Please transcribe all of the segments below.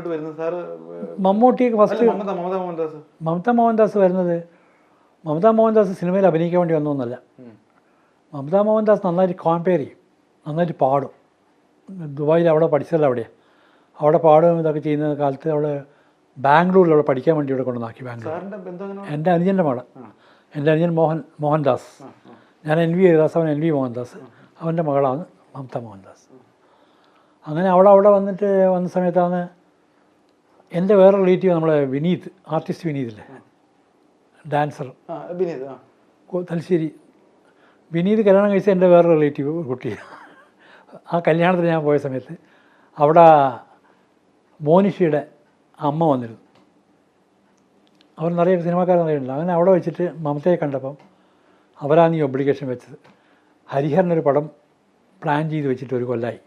മമ്മൂട്ടിയിലോട്ട് വരുന്നത്? സാർ മമ്മൂട്ടിയൊക്കെ ഫസ്റ്റ് മമതാ മോഹൻദാസ്. മമത മോഹൻദാസ് വരുന്നത് മമത മോഹൻദാസ് സിനിമയിൽ അഭിനയിക്കാൻ വേണ്ടി വന്നൊന്നല്ല. മമതാ മോഹൻദാസ് നന്നായിട്ട് കോമ്പയർ ചെയ്യും നന്നായിട്ട് പാടും. ദുബായിൽ അവിടെ പഠിച്ചതല്ല അവിടെ. അവിടെ പാടും ഇതൊക്കെ ചെയ്യുന്ന കാലത്ത് അവിടെ ബാംഗ്ലൂരിൽ അവിടെ പഠിക്കാൻ വേണ്ടി ഇവിടെ കൊണ്ടുവന്നാക്കി ബാംഗ്ലൂർ. എന്റെ അനുജന്റെ മകൾ എന്റെ അനുജൻ മോഹൻ മോഹൻദാസ്. ഞാൻ എൻ വി ഹരിദാസ് അവൻ എൻ വി മോഹൻദാസ്. അവന്റെ മകളാണ് മമത മോഹൻദാസ്. അങ്ങനെ അവിടെ അവിടെ വന്നിട്ട് വന്ന സമയത്താണ് എന്റെ വേറെ റിലേറ്റീവ് നമ്മളെ വിനീത് ആർട്ടിസ്റ്റ് വിനീതില്ലേ? ഡാൻസർ. വിനീത് തലശ്ശേരി. വിനീത് കല്യാണം കഴിച്ച എന്റെ വേറെ റിലേറ്റീവ് കുട്ടി. ആ കല്യാണത്തിന് ഞാൻ പോയ സമയത്ത് അവിടെ മോനിഷയുടെ അമ്മ വന്നിരുന്നു. അവർ നിറയെ നിറയുണ്ട് അങ്ങനെ അവിടെ വെച്ചിട്ട് മമതയെ കണ്ടപ്പം അവരാണ് ഈ ഒബ്ലിഗേഷൻ വെച്ചത്. ഹരിഹരനൊരു പടം പ്ലാൻ ചെയ്ത് വെച്ചിട്ട് ഒരു കൊല്ലായി.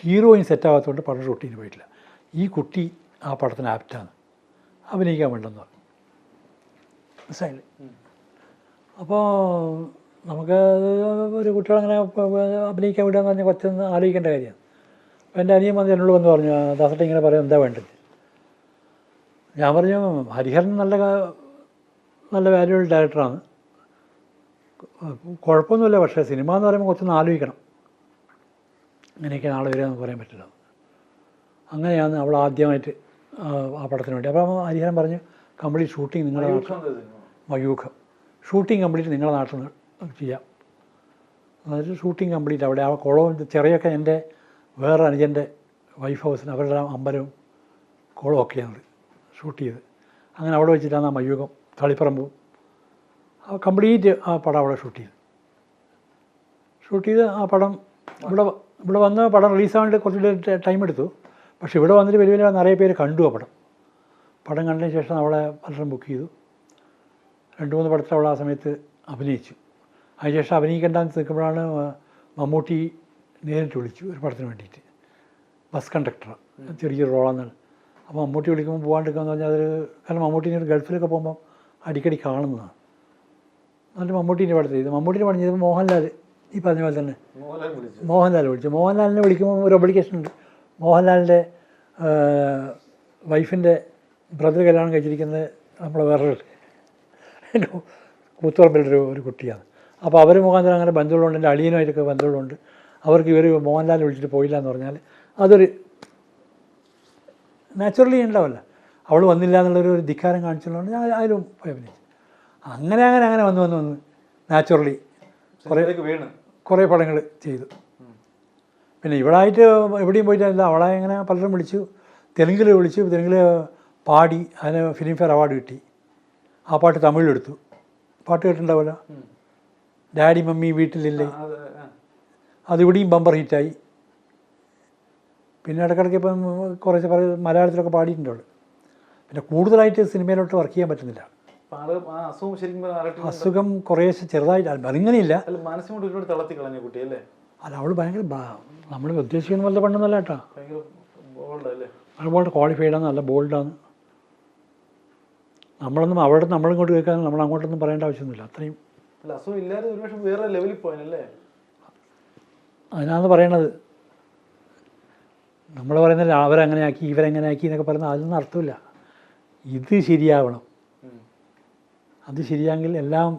ഹീറോയിൻ സെറ്റാകാത്തതുകൊണ്ട് പടം ഷൂട്ട് ചെയ്ത് പോയിട്ടില്ല. ഈ കുട്ടി ആ പടത്തിന് ആപ്റ്റാണ്. അഭിനയിക്കാൻ വേണ്ടെന്ന് പറഞ്ഞു. മനസ്സിലായില്ലേ? അപ്പോൾ നമുക്ക് ഒരു കുട്ടികളങ്ങനെ അഭിനയിക്കാൻ വിടുക എന്ന് പറഞ്ഞാൽ കൊച്ചൊന്ന് ആലോചിക്കേണ്ട കാര്യമാണ്. അപ്പോൾ എന്റെ അനിയൻ വന്ന് എന്നോട് വന്ന് പറഞ്ഞു ദാസട്ട ഇങ്ങനെ പറയാം എന്താ വേണ്ടത്? ഞാൻ പറഞ്ഞു ഹരിഹരൻ നല്ല നല്ല വാല്യൂബിൾ ഡയറക്ടറാണ് കുഴപ്പമൊന്നുമില്ല പക്ഷേ സിനിമ എന്ന് പറയുമ്പോൾ കുറച്ചൊന്ന് ആലോചിക്കണം. ഇങ്ങനെയൊക്കെ നാളെ വരിക എന്ന് പറയാൻ പറ്റില്ല. അങ്ങനെയാണ് അവൾ ആദ്യമായിട്ട് ആ, പടത്തിന് വേണ്ടി. അപ്പോൾ ഹരിഹരൻ പറഞ്ഞു കംപ്ലീറ്റ് ഷൂട്ടിംഗ് നിങ്ങളുടെ നാട്ടിൽ മയൂഖം. ഷൂട്ടിംഗ് കംപ്ലീറ്റ് നിങ്ങളുടെ നാട്ടിൽ നിന്ന് ചെയ്യാം. അതായത് ഷൂട്ടിംഗ് കംപ്ലീറ്റ് അവിടെ. ആ കുളവും ചെറിയൊക്കെ എന്റെ വേറെ അനുജന്റെ വൈഫ് ഹൗസിന് അവരുടെ അമ്പലവും കുളവും ഒക്കെയാണ് ഷൂട്ട് ചെയ്ത് അങ്ങനെ അവിടെ വെച്ചിട്ടാണ് ആ മയൂഖം തളിപ്പറമ്പും ആ കംപ്ലീറ്റ് ആ പടം അവിടെ ഷൂട്ട് ചെയ്ത്. ഷൂട്ട് ചെയ്ത് ആ പടം ഇവിടെ ഇവിടെ വന്ന് പടം റിലീസാകാണ്ട് കുറച്ച് ടൈം എടുത്തു. പക്ഷേ ഇവിടെ വന്നിട്ട് വലിയ വലിയ നിറയെ പേര് കണ്ടു ആ പടം. പടം കണ്ടതിന് ശേഷം അവളെ പലരും ബുക്ക് ചെയ്തു. രണ്ട് മൂന്ന് പടത്തിൽ അവൾ ആ സമയത്ത് അഭിനയിച്ചു. അതിനുശേഷം അഭിനയിക്കേണ്ടെന്ന് നിൽക്കുമ്പോഴാണ് മമ്മൂട്ടി നേരിട്ട് വിളിച്ചു ഒരു പടത്തിന് വേണ്ടിയിട്ട്. ബസ് കണ്ടക്ടർ ചെറിയൊരു റോളാന്നാണ് അപ്പോൾ മമ്മൂട്ടി വിളിക്കുമ്പോൾ പോകാണ്ടിരിക്കുകയെന്ന് പറഞ്ഞാൽ അതൊരു കാരണം മമ്മൂട്ടി ഒരു ഗൾഫിലൊക്കെ പോകുമ്പോൾ അടിക്കടി കാണുന്നതാണ്. എന്നിട്ട് മമ്മൂട്ടീന്റെ പടത്തിൽ ചെയ്തു. മമ്മൂട്ടീന്റെ പടം ചെയ്തപ്പോൾ മോഹൻലാൽ ഈ പറഞ്ഞ പോലെ തന്നെ മോഹൻലാൽ വിളിച്ചു. മോഹൻലാൽ വിളിച്ചു. മോഹൻലാലിനെ വിളിക്കുമ്പോൾ ഒരു അപ്ലിക്കേഷൻ ഉണ്ട്. മോഹൻലാലിന്റെ വൈഫിന്റെ ബ്രദർ കല്യാണം കഴിച്ചിരിക്കുന്നത് നമ്മളെ വേറൊരു കൂത്തുറമ്പിലൊരു ഒരു കുട്ടിയാണ്. അപ്പോൾ അവർ മുഖാന്തരം അങ്ങനെ ബന്ധമുള്ളതുകൊണ്ട് എന്റെ അളിയനുമായിട്ടൊക്കെ ബന്ധമുള്ളതുകൊണ്ട് അവർക്ക് ഇവർ മോഹൻലാൽ വിളിച്ചിട്ട് പോയില്ല എന്ന് പറഞ്ഞാൽ അതൊരു നാച്ചുറലി ഉണ്ടാവല്ല. അവൾ വന്നില്ല എന്നുള്ളൊരു ഒരു ധിക്കാരം കാണിച്ചുള്ളതുകൊണ്ട് ഞാൻ അതിലും അഭിനയിച്ചു. അങ്ങനെ അങ്ങനെ അങ്ങനെ വന്ന് വന്ന് വന്ന് നാച്ചുറലി കുറേ വീണ്. കുറേ പടങ്ങൾ ചെയ്തു. പിന്നെ ഇവിടെ ആയിട്ട് എവിടെയും പോയിട്ടില്ല. അവളെ ഇങ്ങനെ പലരും വിളിച്ചു. തെലുങ്കിൽ വിളിച്ചു. തെലുങ്കിൽ പാടി അതിന് ഫിലിം ഫെയർ അവാർഡ് കിട്ടി. ആ പാട്ട് തമിഴിലെടുത്തു. പാട്ട് കേട്ടിട്ടുണ്ടാവില്ല ഡാഡി മമ്മി വീട്ടിലില്ലേ. അതിവിടെയും ബമ്പർ ഹിറ്റായി. പിന്നെ ഇടയ്ക്കിടയ്ക്ക് ഇപ്പം കുറച്ച് പറ മലയാളത്തിലൊക്കെ പാടിയിട്ടുണ്ട് അവൾ പിന്നെ കൂടുതലായിട്ട് സിനിമയിലോട്ട് വർക്ക് ചെയ്യാൻ പറ്റുന്നില്ല. അസുഖം കുറേശ്ശെ ചെറുതായിട്ട് അങ്ങനെയില്ല. അല്ല മാനസികമായിട്ട് ഒരുപാട് തളർത്തി കളഞ്ഞ കുട്ടി അല്ലേ? അല്ല അവൾ ഭയങ്കര നമ്മൾ ഉദ്ദേശിക്കുന്ന പോലത്തെ പെണ്ണൊന്നല്ല കേട്ടോ. അവൾ ബോൾഡ് ആണ് നല്ല ബോൾഡാണ് നമ്മളൊന്നും അവിടെ നമ്മൾ ഇങ്ങോട്ട് കേൾക്കാൻ നമ്മൾ അങ്ങോട്ടൊന്നും പറയേണ്ട ആവശ്യമൊന്നുമില്ല അത്രയും. വേറെ ലെവലിൽ പറയണത്. നമ്മൾ പറയുന്നത് അവരങ്ങനെ ആക്കി ഇവരെങ്ങനെ ആക്കി എന്നൊക്കെ പറയുന്നത് അതൊന്നും അർത്ഥമില്ല. ഇത് ശരിയാവണം. അത് ശരിയാണെങ്കിൽ എല്ലാം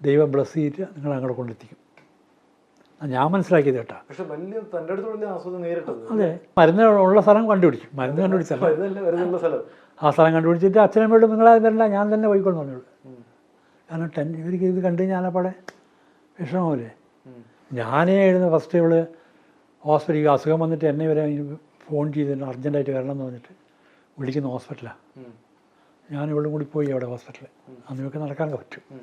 ദൈവം ബ്ലസ് ചെയ്തിട്ട് നിങ്ങൾ അങ്ങോട്ട് കൊണ്ടെത്തിക്കും. ഞാൻ മനസ്സിലാക്കിയത് കേട്ടാ. പക്ഷെ വലിയ തന്റെ നേരിട്ടത്. അതെ. മരുന്ന് ഉള്ള സ്ഥലം കണ്ടുപിടിച്ചു. മരുന്ന് കണ്ടുപിടിച്ച. സ്ഥലം. ആ സ്ഥലം കണ്ടുപിടിച്ചിട്ട് അച്ഛനമ്മയോട് നിങ്ങളെ വരണ്ട ഞാൻ തന്നെ പോയിക്കൊള്ളു പറഞ്ഞോളൂ. കാരണം ടെൻ ഇവർക്ക് ഇത് കണ്ടു ഞാനപ്പാടെ വിഷമമല്ലേ. ഞാനേ എഴുതുന്ന ഫസ്റ്റ് ഇവൾ ഹോസ്പിറ്റലിൽ അസുഖം വന്നിട്ട് എന്നെ വരെ ഫോൺ ചെയ്തിട്ട് അർജന്റായിട്ട് വരണം എന്ന് പറഞ്ഞിട്ട് വിളിക്കുന്ന ഹോസ്പിറ്റലാണ്. ഞാൻ ഇവളും കൂടി പോയി അവിടെ ഹോസ്പിറ്റലിൽ അന്നൊക്കെ നടക്കാൻ പറ്റും.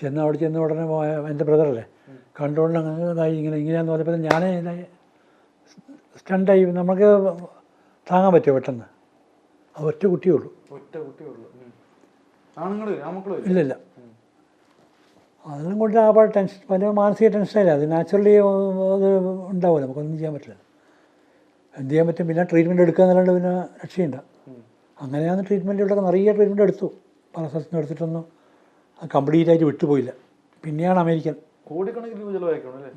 ചെന്ന് അവിടെ ചെന്ന് ഉടനെ പോയ എന്റെ ബ്രദറല്ലേ? കണ്ടുകൊണ്ട് അങ്ങനെ ഇതായി ഇങ്ങനെ ഇങ്ങനെയാന്ന് പറഞ്ഞപ്പോൾ ഞാനേ ഇതായി സ്റ്റണ്ടായി. നമുക്ക് താങ്ങാൻ പറ്റുമോ പെട്ടെന്ന്? അത് ഒറ്റ കുട്ടിയേ ഉള്ളൂ. ഒറ്റ കുട്ടിയേ ഉള്ളൂ. ഇല്ലില്ല. അതെല്ലാം കൊണ്ട് ആ പാട് ടെൻഷൻ വലിയ മാനസിക ടെൻഷനില്ല അത് നാച്ചുറലി അത് ഉണ്ടാവില്ല. നമുക്കൊന്നും ചെയ്യാൻ പറ്റില്ല. എന്ത് ചെയ്യാൻ പറ്റും? പിന്നെ ട്രീറ്റ്മെന്റ് എടുക്കുക എന്നല്ലാണ്ട് പിന്നെ രക്ഷയുണ്ട. അങ്ങനെയാണ് ട്രീറ്റ്മെന്റ് ഇവിടെ നിറയെ ട്രീറ്റ്മെന്റ് എടുത്തു. പല സ്ഥലത്തുനിന്ന് എടുത്തിട്ടൊന്നും കംപ്ലീറ്റ് ആയിട്ട് വിട്ടുപോയില്ല. പിന്നെയാണ് അമേരിക്കൻ. കോടിക്കണക്കിന് രൂപ ചിലവാക്കണം അല്ലേ?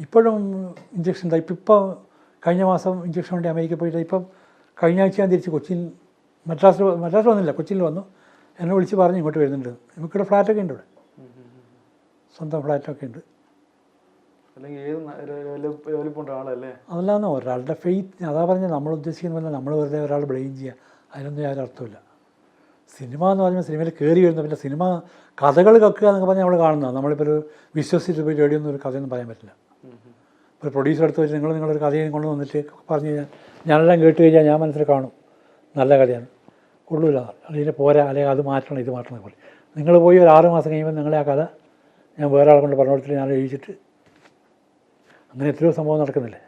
ഇപ്പോഴും ഇഞ്ചക്ഷൻ ഇപ്പം ഇപ്പോൾ കഴിഞ്ഞ മാസം ഇഞ്ചക്ഷൻ വേണ്ടി അമേരിക്ക പോയിട്ട് ഇപ്പം കഴിഞ്ഞ ആഴ്ച ഞാൻ തിരിച്ച് കൊച്ചിയിൽ മദ്രാസിൽ മദ്രാസിൽ വന്നില്ല. കൊച്ചിയിൽ വന്നു. എന്നെ വിളിച്ച് പറഞ്ഞ് ഇങ്ങോട്ട് വരുന്നുണ്ട്. നമുക്കിവിടെ ഫ്ലാറ്റൊക്കെ ഉണ്ട് ഇവിടെ. സ്വന്തം ഫ്ലാറ്റൊക്കെ ഉണ്ട്. അതല്ലാന്ന് ഒരാളുടെ ഫെയ്ത്ത് അതാ പറഞ്ഞാൽ നമ്മൾ ഉദ്ദേശിക്കുന്ന പോലെ നമ്മൾ വെറുതെ ഒരാൾ ബ്ലെയിം ചെയ്യുക. അതിനൊന്നും യാതൊരു അർത്ഥമില്ല സിനിമ എന്ന് പറഞ്ഞാൽ സിനിമയിൽ കയറി വരുന്ന പിന്നെ സിനിമ കഥകൾ കക്കുക എന്നൊക്കെ പറഞ്ഞാൽ നമ്മൾ കാണുന്നതാണ്. നമ്മളിപ്പോൾ ഒരു വിശ്വസിച്ചിട്ട് പോയി റേഡിയോ ഒരു കഥയൊന്നും പറയാൻ പറ്റില്ല. ഒരു പ്രൊഡ്യൂസർ എടുത്ത് വെച്ച് നിങ്ങൾ നിങ്ങളൊരു കഥയും കൊണ്ട് വന്നിട്ട് പറഞ്ഞു കഴിഞ്ഞാൽ ഞാനെല്ലാം കേട്ട് കഴിഞ്ഞാൽ ഞാൻ മനസ്സിൽ കാണും. നല്ല കഥയാണ്. കൊള്ളൂല. അല്ലെങ്കിൽ പോരാ. അല്ലെങ്കിൽ അത് മാറ്റണം ഇത് മാറ്റണം പോലെ നിങ്ങൾ പോയി ഒരു ആറ് മാസം കഴിയുമ്പോൾ നിങ്ങളെ ആ കഥ ഞാൻ വേറെ ആളെ കൊണ്ട് പറഞ്ഞു കൊടുത്തിട്ട് ഞാൻ എഴുതിച്ചിട്ട് അങ്ങനെ എത്രയോ സംഭവം നടക്കുന്നില്ലേ?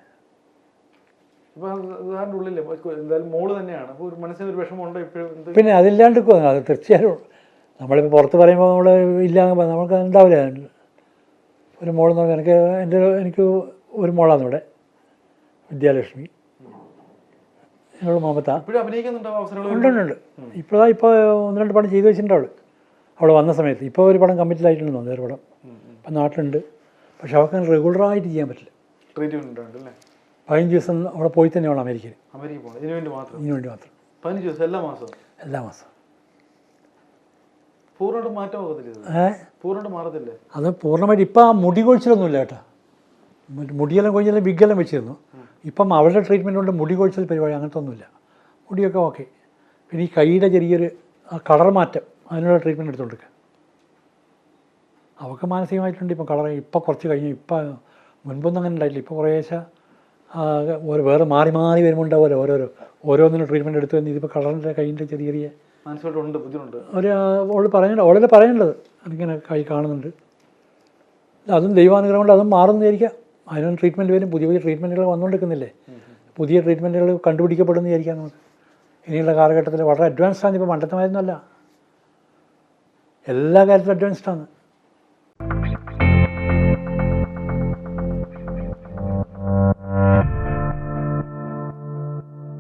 ഇപ്പൊ സാറിന്റെ എന്തായാലും മോൾ തന്നെയാണ്. അപ്പോൾ ഒരു മനസ്സിന് ഒരു വിഷമമുണ്ടോ ഇപ്പോഴും? പിന്നെ അതില്ലാണ്ട് അത് തീർച്ചയായും നമ്മളിപ്പോൾ പുറത്ത് പറയുമ്പോൾ നമ്മൾ ഇല്ല എന്ന് പറഞ്ഞാൽ നമുക്ക് ഉണ്ടാവില്ല. ഒരു മോളെന്ന് പറഞ്ഞാൽ എനിക്ക് എന്റെ എനിക്ക് ഒരു മോളാണ് ഇവിടെ. വിദ്യാലക്ഷ്മി. എന്നോട് മമത. ഉണ്ടുണ്ട് ഇപ്പോഴാ ഇപ്പോൾ ഒന്ന് രണ്ട് പടം ചെയ്തു വെച്ചിട്ടുണ്ട് അവൾ അവൾ വന്ന സമയത്ത്. ഇപ്പോൾ ഒരു പടം കമ്മിറ്റഡ് ആയിട്ടുണ്ടെന്ന് തോന്നുന്നു. ഒരു പടം. ഇപ്പം നാട്ടിലുണ്ട്. പക്ഷെ അവൾക്ക് റെഗുലറായിട്ട് ചെയ്യാൻ പറ്റില്ല. ട്രീറ്റ്മെന്റ് ഉണ്ട് അല്ലേ? പതിനഞ്ച് ദിവസം അവിടെ പോയി തന്നെയാണ് വേണം അമേരിക്കയിൽ അമേരിക്ക പോകണം ഇതിനു വേണ്ടി മാത്രം? ഇതിനു വേണ്ടി മാത്രം. പതിനഞ്ച് ദിവസം എല്ലാ മാസവും? എല്ലാ മാസം പൂർണമായിട്ട് മാറ്റം ആകത്തില്ല ഇത്? ഏഹ് പൂർണമായിട്ട് മാറത്തില്ലേ? അത് പൂർണമായിട്ട് ഇപ്പം ആ മുടി കൊഴിച്ചിലൊന്നുമില്ല കേട്ടോ. മുടിയെല്ലാം കൊഴിച്ചാലും വിഗ്ഗെല്ലാം വെച്ചിരുന്നു. ഇപ്പം അവരുടെ ട്രീറ്റ്മെന്റ് കൊണ്ട് മുടി കൊഴിച്ചൽ പരിപാടി അങ്ങനത്തെ ഒന്നുമില്ല. മുടിയൊക്കെ ഓക്കെ പിന്നെ ഈ കൈയുടെ ചെറിയൊരു കളർ മാറ്റം അതിനുള്ള ട്രീറ്റ്മെന്റ് എടുത്തുകൊണ്ടിരിക്കുക അവർക്ക് മാനസികമായിട്ടുണ്ട് ഇപ്പം കളർ ഇപ്പം കുറച്ച് കഴിഞ്ഞു. ഇപ്പം മുൻപൊന്നും അങ്ങനെ ഉണ്ടായിട്ടില്ല. ഇപ്പോൾ കുറേശ്ശെ ഓരോ വേറെ മാറി മാറി വരുമ്പോൾ ഉണ്ടാവുമല്ലോ ഓരോരോ. ഓരോന്നിനും ട്രീറ്റ്മെന്റ് എടുത്തു തന്നെ ഇതിപ്പോൾ കളറിന്റെ കൈയിന്റെ ചെറിയ ചെറിയ മനസ്സിലോട്ടുണ്ട് ബുദ്ധിമുട്ട് ഒരു ഓൾ പറയണ്ട ഓളല്ലേ പറയേണ്ടത് എനിക്കിങ്ങനെ കൈ കാണുന്നുണ്ട്. അതും ദൈവാനുഗ്രഹം കൊണ്ട് അതും മാറുന്നതായിരിക്കാം. അതിനൊന്നും ട്രീറ്റ്മെന്റ് വരും പുതിയ പുതിയ ട്രീറ്റ്മെന്റുകൾ വന്നുകൊണ്ടിരിക്കുന്നില്ലേ പുതിയ ട്രീറ്റ്മെന്റുകൾ കണ്ടുപിടിക്കപ്പെടുന്നതായിരിക്കാം നമുക്ക്. ഇനിയുള്ള കാലഘട്ടത്തിൽ വളരെ അഡ്വാൻസ്ഡാണ് ഇപ്പോൾ പണ്ടത്തെ മാതിരിയൊന്നുമല്ല എല്ലാ കാര്യത്തിലും അഡ്വാൻസ്ഡാണ്